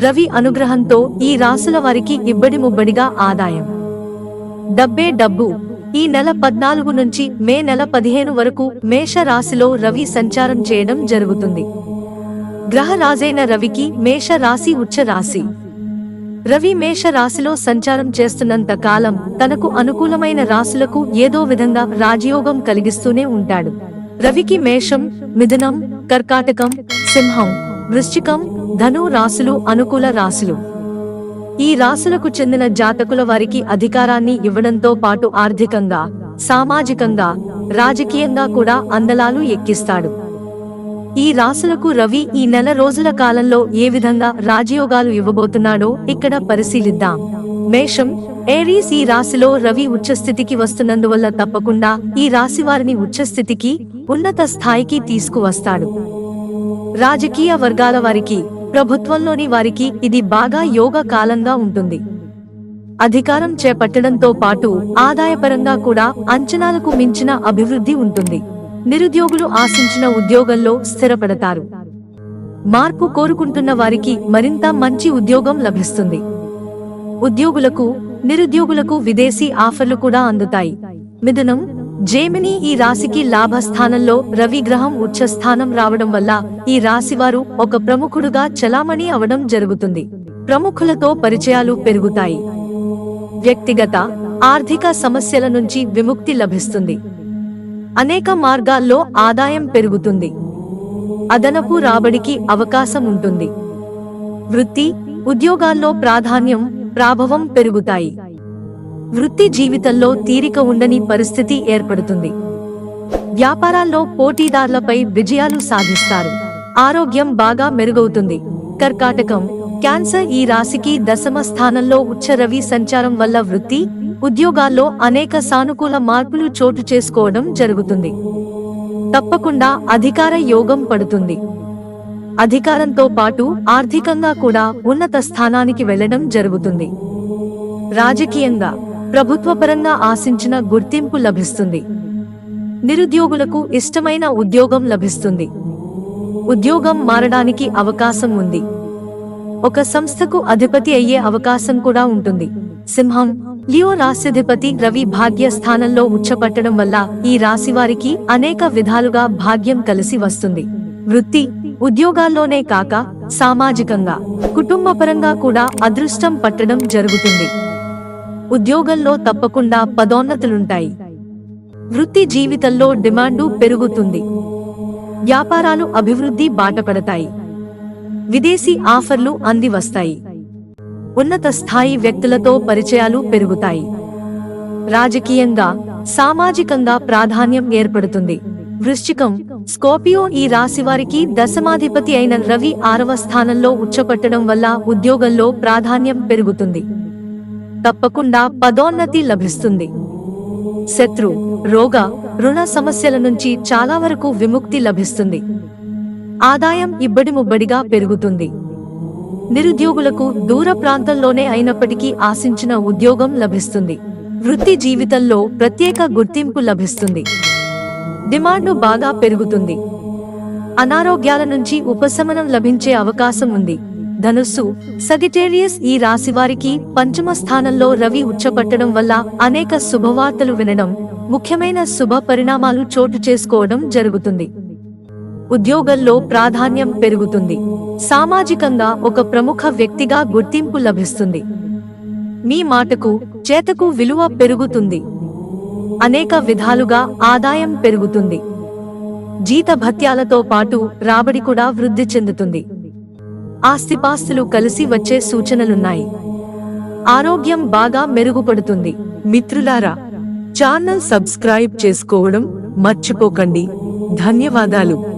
రవి అనుగ్రహంతో ఈ రాసుల వారికి ఇబ్బడి ముబ్బడిగా ఆదాయం. డబ్బే డబ్బు. ఈ నెల పద్నాలుగు నుంచి మే నెల పదిహేను వరకు మేష రాశిలో రవి సంచారం చేయడం జరుగుతుంది. గ్రహ రాజైన రవికి మేష రాశి ఉచ్చ రాశి. రవి మేష రాశిలో సంచారం చేస్తున్నంత కాలం తనకు అనుకూలమైన రాశులకు ఏదో విధంగా రాజయోగం కలిగిస్తూనే ఉంటాడు. రవికి మేషం మిథునం కర్కాటకం సింహం. వృశ్చికం ధను రాశులు అనుకూల రాశులు ఈ రాశులకు చెందిన జాతకుల వారికి అధికారాన్ని ఇవ్వడంతో పాటు ఆర్థికంగా సామాజికంగా రాజకీయంగా కూడా అందలాలు ఎక్కిస్తాడు. ఈ రాశులకు రవి ఈ నెల రోజుల కాలంలో ఏ విధంగా రాజయోగాలు ఇవ్వబోతున్నాడో ఇక్కడ పరిశీలిద్దాం. మేషం ఏరీస్ ఈ రాశిలో రవి ఉచ్చస్థితికి వస్తున్నందువల్ల తప్పకుండా ఈ రాశి వారిని ఉచ్చస్థితికి ఉన్నత స్థాయికి తీసుకువస్తాడు. రాజకీయ వర్గాల వారికి ప్రభుత్వంలోని వారికి ఇది బాగా యోగ కాలంగా ఉంటుంది. అధికారం చేపట్టడంతో పాటు ఆదాయపరంగా కూడా అంచనాలకు మించిన అభివృద్ధి ఉంటుంది. నిరుద్యోగులు ఆశించిన ఉద్యోగంలో స్థిరపడతారు. మార్పు కోరుకుంటున్న వారికి మరింత మంచి ఉద్యోగం లభిస్తుంది. ఉద్యోగులకు నిరుద్యోగులకు విదేశీ ఆఫర్లు కూడా అందుతాయి. మిథునం జేమిని ఈ రాశికి లాభస్థానంలో రవి గ్రహం ఉచ్చస్థానం రావడం వల్ల ఈ రాశివారు ఒక ప్రముఖుడుగా చలామణి అవడం జరుగుతుంది. ప్రముఖులతో పరిచయాలు పెరుగుతాయి. వ్యక్తిగత ఆర్థిక సమస్యల నుంచి విముక్తి లభిస్తుంది. అనేక మార్గాల్లో ఆదాయం పెరుగుతుంది. అదనపు రాబడికి అవకాశం ఉంటుంది. వృత్తి ఉద్యోగాల్లో ప్రాధాన్యం ప్రాభవం పెరుగుతాయి. వృత్తి జీవితంలో తీరిక ఉండని పరిస్థితి ఏర్పడుతుంది. వ్యాపారాల్లో పోటీదారులపై విజయాలు సాధిస్తారు. ఆరోగ్యం బాగా మెరుగవుతుంది. కర్కాటకం క్యాన్సర్ ఈ రాశికి దశమ స్థానంలో ఉచ్చ రవి సంచారం వల్ల వృత్తి ఉద్యోగాల్లో అనేక సానుకూల మార్పులు చోటు చేసుకోవడం జరుగుతుంది. తప్పకుండా అధికార యోగం పడుతుంది. అధికారంతో పాటు ఆర్థికంగా కూడా ఉన్నత స్థానానికి వెళ్ళడం జరుగుతుంది. రాజకీయంగా ప్రభుత్వపరంగా ఆశించిన గుర్తింపు లభిస్తుంది. నిరుద్యోగులకు ఇష్టమైన ఉద్యోగం లభిస్తుంది. ఉద్యోగం మారడానికి అవకాశం ఉంది. ఒక సంస్థకు అధిపతి అయ్యే అవకాశం కూడా ఉంటుంది. సింహం లియో రాశ్యాధిపతి రవి భాగ్య స్థానంలో ఉచ్చపట్టడం వల్ల ఈ రాశి వారికి అనేక విధాలుగా భాగ్యం కలిసి వస్తుంది. వృత్తి ఉద్యోగాల్లోనే కాక సామాజికంగా కుటుంబపరంగా కూడా అదృష్టం పట్టడం జరుగుతుంది. ఉద్యోగంలో తప్పకుండా పదోన్నతులుంటాయి. వృత్తి జీవితంలో డిమాండు పెరుగుతుంది. వ్యాపారాలు అభివృద్ధి బాటపడతాయి. విదేశీ ఆఫర్లు అంది వస్తాయి ఉన్నత స్థాయి వ్యక్తులతో పరిచయాలు పెరుగుతాయి. రాజకీయంగా సామాజికంగా ప్రాధాన్యం ఏర్పడుతుంది. వృశ్చికం స్కోపియో ఈ రాశివారికి దశమాధిపతి అయిన రవి ఆరవ స్థానంలో ఉచ్చపట్టడం వల్ల ఉద్యోగంలో ప్రాధాన్యం పెరుగుతుంది. తప్పకుండా పదోన్నతి లభిస్తుంది. శత్రు రోగ రుణ సమస్యల నుంచి చాలా వరకు విముక్తి లభిస్తుంది. ఆదాయం ఇబ్బడి ముబ్బడిగా పెరుగుతుంది. నిరుద్యోగులకు దూర ప్రాంతంలోనే అయినప్పటికీ ఆశించిన ఉద్యోగం లభిస్తుంది. వృత్తి జీవితంలో ప్రత్యేక గుర్తింపు లభిస్తుంది. డిమాండ్ను బాగా పెరుగుతుంది. అనారోగ్యాల నుంచి ఉపశమనం లభించే అవకాశం ఉంది. ధనుస్సు. సగిటేరియస్ ఈ రాశి వారికి పంచమ స్థానంలో రవి ఉచ్చపట్టడం వల్ల అనేక శుభవార్తలు వినడం ముఖ్యమైన శుభ పరిణామాలు చోటు చేసుకోవడం జరుగుతుంది. ఉద్యోగంలో ప్రాధాన్యం పెరుగుతుంది. సామాజికంగా ఒక ప్రముఖ వ్యక్తిగా గుర్తింపు లభిస్తుంది. మీ మాటకు చేతకు విలువ పెరుగుతుంది. అనేక విధాలుగా ఆదాయం పెరుగుతుంది. జీతభత్యాలతో పాటు రాబడి కూడా వృద్ధి చెందుతుంది. ఆస్తిపాస్తులు కలిసి వచ్చే సూచనలున్నాయి. ఆరోగ్యం బాగా మెరుగుపడుతుంది. మిత్రులారా ఛానల్ సబ్స్క్రైబ్ చేసుకోవడం మర్చిపోకండి. ధన్యవాదాలు.